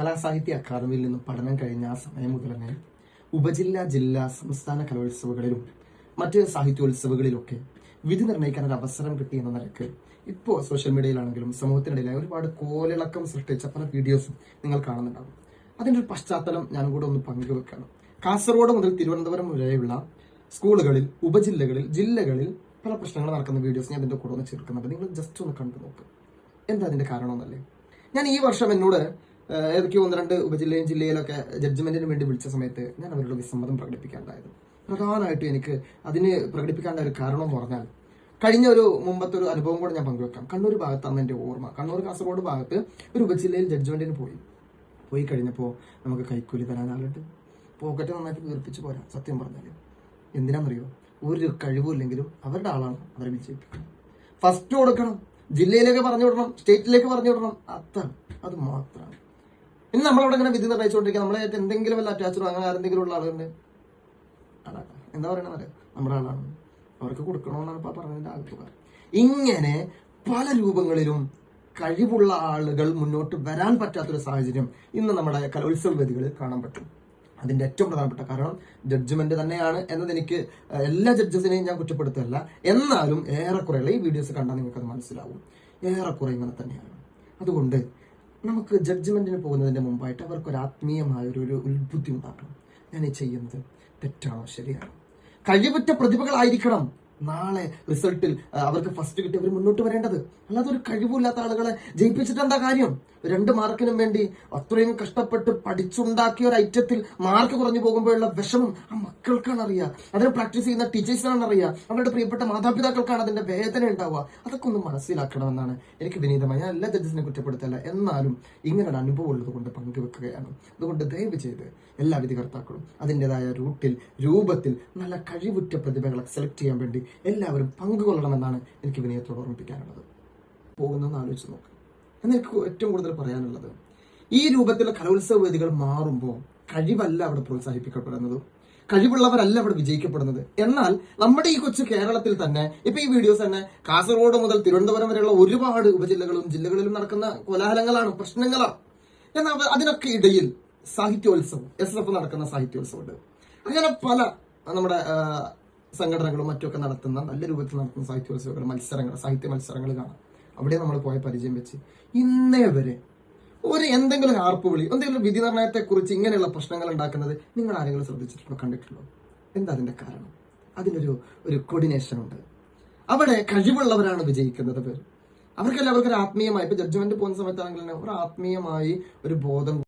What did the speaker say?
കലാസാഹിത്യ അക്കാദമിയിൽ നിന്നും പഠനം കഴിഞ്ഞ ആ സമയം മുതൽ തന്നെ ഉപജില്ലാ ജില്ലാ സംസ്ഥാന കലോത്സവങ്ങളിലും മറ്റ് സാഹിത്യോത്സവങ്ങളിലൊക്കെ വിധി നിർണയിക്കാൻ ഒരു അവസരം കിട്ടി എന്ന നിലയ്ക്ക് ഇപ്പോൾ സോഷ്യൽ മീഡിയയിലാണെങ്കിലും സമൂഹത്തിനിടയിലായി ഒരുപാട് കോലിളക്കം സൃഷ്ടിച്ച പല വീഡിയോസും നിങ്ങൾ കാണുന്നുണ്ടാകും അതിന്റെ ഒരു പശ്ചാത്തലം ഞാൻ കൂടെ ഒന്ന് പങ്കുവെക്കണം. കാസർഗോഡ് മുതൽ തിരുവനന്തപുരം വരെയുള്ള സ്കൂളുകളിൽ ഉപജില്ലകളിൽ ജില്ലകളിൽ പല പ്രശ്നങ്ങൾ നടക്കുന്ന വീഡിയോസ് ഞാൻ അതിന്റെ കൂടെ ഒന്ന് ചേർക്കുന്നുണ്ട് നിങ്ങൾ ജസ്റ്റ് ഒന്ന് കണ്ടു നോക്ക്. എന്താ അതിന്റെ കാരണമെന്നല്ലേ ഞാൻ ഈ വർഷം എന്നോട് ഏതൊക്കെയോ ഒന്ന് രണ്ട് ഉപജില്ലയും ജില്ലയിലൊക്കെ ജഡ്ജ്മെന്റിന് വേണ്ടി വിളിച്ച സമയത്ത് ഞാൻ അവരോട് വിസമ്മതം പ്രകടിപ്പിക്കാണ്ടായിരുന്നു പ്രധാനമായിട്ടും എനിക്ക് അതിന് പ്രകടിപ്പിക്കാനുള്ള ഒരു കാരണം എന്ന് പറഞ്ഞാൽ കഴിഞ്ഞ ഒരു മുമ്പത്തെ ഒരു അനുഭവം കൂടെ ഞാൻ പങ്കുവെക്കാം. കണ്ണൂർ ഭാഗത്താണ് എന്റെ ഓർമ്മ. കണ്ണൂർ കാസർഗോഡ് ഭാഗത്ത് ഒരു ഉപജില്ലയിൽ ജഡ്ജ്മെന്റിന് പോയി. പോയി കഴിഞ്ഞപ്പോൾ നമുക്ക് കൈക്കൂലി തരാൻ ആളുണ്ട് പോക്കറ്റ് നന്നായിട്ട് വീർപ്പിച്ച് പോരാ സത്യം പറഞ്ഞാൽ എന്തിനാണെന്നറിയോ ഒരു കഴിവില്ലെങ്കിലും അവരുടെ ആളാണ് അവരെ വിജയിപ്പിക്കണം. ഫസ്റ്റ് കൊടുക്കണം. ജില്ലയിലേക്ക് പറഞ്ഞു വിടണം സ്റ്റേറ്റിലേക്ക് പറഞ്ഞു വിടണം. അത്ര. അത് മാത്രമാണ്. ഇനി നമ്മളവിടെ ഇങ്ങനെ വിധി നിർണയിച്ചുകൊണ്ടിരിക്കുക നമ്മളെ എന്തെങ്കിലും വല്ല അറ്റാച്ചോ അങ്ങനെ ആരെന്തെങ്കിലും ഉള്ള ആളുണ്ട് ആളാണ് എന്താ പറയണത് നമ്മുടെ ആളാണ്. അവർക്ക് കൊടുക്കണമെന്നാണ് ഇപ്പൊ പറഞ്ഞതിന്റെ ആഗ്രഹം ഇങ്ങനെ പല രൂപങ്ങളിലും കഴിവുള്ള ആളുകൾ മുന്നോട്ട് വരാൻ പറ്റാത്തൊരു സാഹചര്യം ഇന്ന് നമ്മുടെ കലോത്സവ വേദികളിൽ കാണാൻ പറ്റും. അതിന്റെ ഏറ്റവും പ്രധാനപ്പെട്ട കാരണം ജഡ്ജ്മെന്റ് തന്നെയാണ് എന്നത് എനിക്ക് എല്ലാ ജഡ്ജസിനെയും ഞാൻ കുറ്റപ്പെടുത്തല്ല എന്നാലും ഏറെക്കുറെയുള്ള ഈ വീഡിയോസ് കണ്ടാൽ നിങ്ങൾക്കത് മനസ്സിലാവും. ഏറെക്കുറെ ഇങ്ങനെ തന്നെയാണ്. അതുകൊണ്ട് നമുക്ക് ജഡ്ജ്മെന്റിന് പോകുന്നതിന്റെ മുമ്പായിട്ട് അവർക്ക് ഒരു ആത്മീയമായ ഒരു ഉത്ബുദ്ധി ഉണ്ടാക്കണം ഞാൻ ഈ ചെയ്യുന്നത് തെറ്റാണോ ശരിയാണോ? കഴിവുറ്റ പ്രതിഭകളായിരിക്കണം. നാളെ റിസൾട്ടിൽ അവർക്ക് ഫസ്റ്റ് കിട്ടി അവർ മുന്നോട്ട് വരേണ്ടത്. അല്ലാതെ ഒരു കഴിവില്ലാത്ത ആളുകളെ ജയിപ്പിച്ചിട്ട് എന്താ കാര്യം? രണ്ട് മാർക്കിനും വേണ്ടി അത്രയും കഷ്ടപ്പെട്ട് പഠിച്ചുണ്ടാക്കിയ ഒരു ഐറ്റത്തിൽ മാർക്ക് കുറഞ്ഞു പോകുമ്പോഴുള്ള വിഷമം ആ മക്കൾക്കാണ് അറിയുക അതിനെ പ്രാക്ടീസ് ചെയ്യുന്ന ടീച്ചേഴ്സിനാണ് അറിയുക അവരുടെ പ്രിയപ്പെട്ട മാതാപിതാക്കൾക്കാണ് അതിന്റെ വേദന ഉണ്ടാവുക. അതൊക്കെ ഒന്ന് മനസ്സിലാക്കണമെന്നാണ് എനിക്ക് വിനീതമായി. ഞാൻ എല്ലാ ജഡ്ജസിനെ കുറ്റപ്പെടുത്തല്ല. എന്നാലും ഇങ്ങനൊരു അനുഭവം ഉള്ളത് കൊണ്ട് പങ്കുവെക്കുകയാണ്. അതുകൊണ്ട് ദയവ് ചെയ്ത് എല്ലാ വിധികർത്താക്കളും അതിന്റെതായ റൂട്ടിൽ രൂപത്തിൽ നല്ല കഴിവുറ്റ പ്രതിഭകളെ സെലക്ട് ചെയ്യാൻ വേണ്ടി എല്ലാവരും പങ്കുകൊള്ളണമെന്നാണ് എനിക്ക് വിനയത്തോട് ഓർമ്മിപ്പിക്കാനുള്ളത്. പോകുന്നതെന്ന് ആലോചിച്ച് നോക്ക്. എന്ന് എനിക്ക് ഏറ്റവും കൂടുതൽ പറയാനുള്ളത് ഈ രൂപത്തിലുള്ള കലോത്സവ വേദികൾ മാറുമ്പോൾ കഴിവല്ല അവിടെ പ്രോത്സാഹിപ്പിക്കപ്പെടുന്നത്? കഴിവുള്ളവരല്ല അവിടെ വിജയിക്കപ്പെടുന്നത്? എന്നാൽ നമ്മുടെ ഈ കൊച്ചു കേരളത്തിൽ തന്നെ ഇപ്പൊ ഈ വീഡിയോസ് തന്നെ കാസർഗോഡ് മുതൽ തിരുവനന്തപുരം വരെയുള്ള ഒരുപാട് ഉപജില്ലകളും ജില്ലകളിലും നടക്കുന്ന കോലാഹലങ്ങളാണ് പ്രശ്നങ്ങളാണ്. എന്നാൽ അതിനൊക്കെ ഇടയിൽ സാഹിത്യോത്സവം എസ് എഫ് നടക്കുന്ന സാഹിത്യോത്സവമുണ്ട്. അങ്ങനെ പല നമ്മുടെ സംഘടനകളും മറ്റുമൊക്കെ നടത്തുന്ന നല്ല രൂപത്തിൽ നടത്തുന്ന സാഹിത്യോത്സവങ്ങൾ മത്സരങ്ങൾ സാഹിത്യ മത്സരങ്ങൾ കാണാം. അവിടെ നമ്മൾ പോയ പരിചയം വെച്ച് ഇന്നേ വരെ ഒരു എന്തെങ്കിലും ആർപ്പ് വിളി എന്തെങ്കിലും വിധി നിർണയത്തെ കുറിച്ച് ഇങ്ങനെയുള്ള പ്രശ്നങ്ങൾ ഉണ്ടാക്കുന്നത് നിങ്ങൾ ആരെങ്കിലും ശ്രദ്ധിച്ചിട്ടുണ്ടോ കണ്ടിട്ടുണ്ടോ? എന്താ അതിന്റെ കാരണം? അതിനൊരു ഒരു കോർഡിനേഷൻ ഉണ്ട്. അവിടെ കഴിവുള്ളവരാണ് വിജയിക്കുന്നത് പേര്. അവർക്കെല്ലാം അവർക്കൊരു ആത്മീയമായി ഇപ്പൊ ജഡ്ജ്മെന്റ് പോകുന്ന സമയത്താണെങ്കിൽ തന്നെ ഒരു ആത്മീയമായി ഒരു ബോധം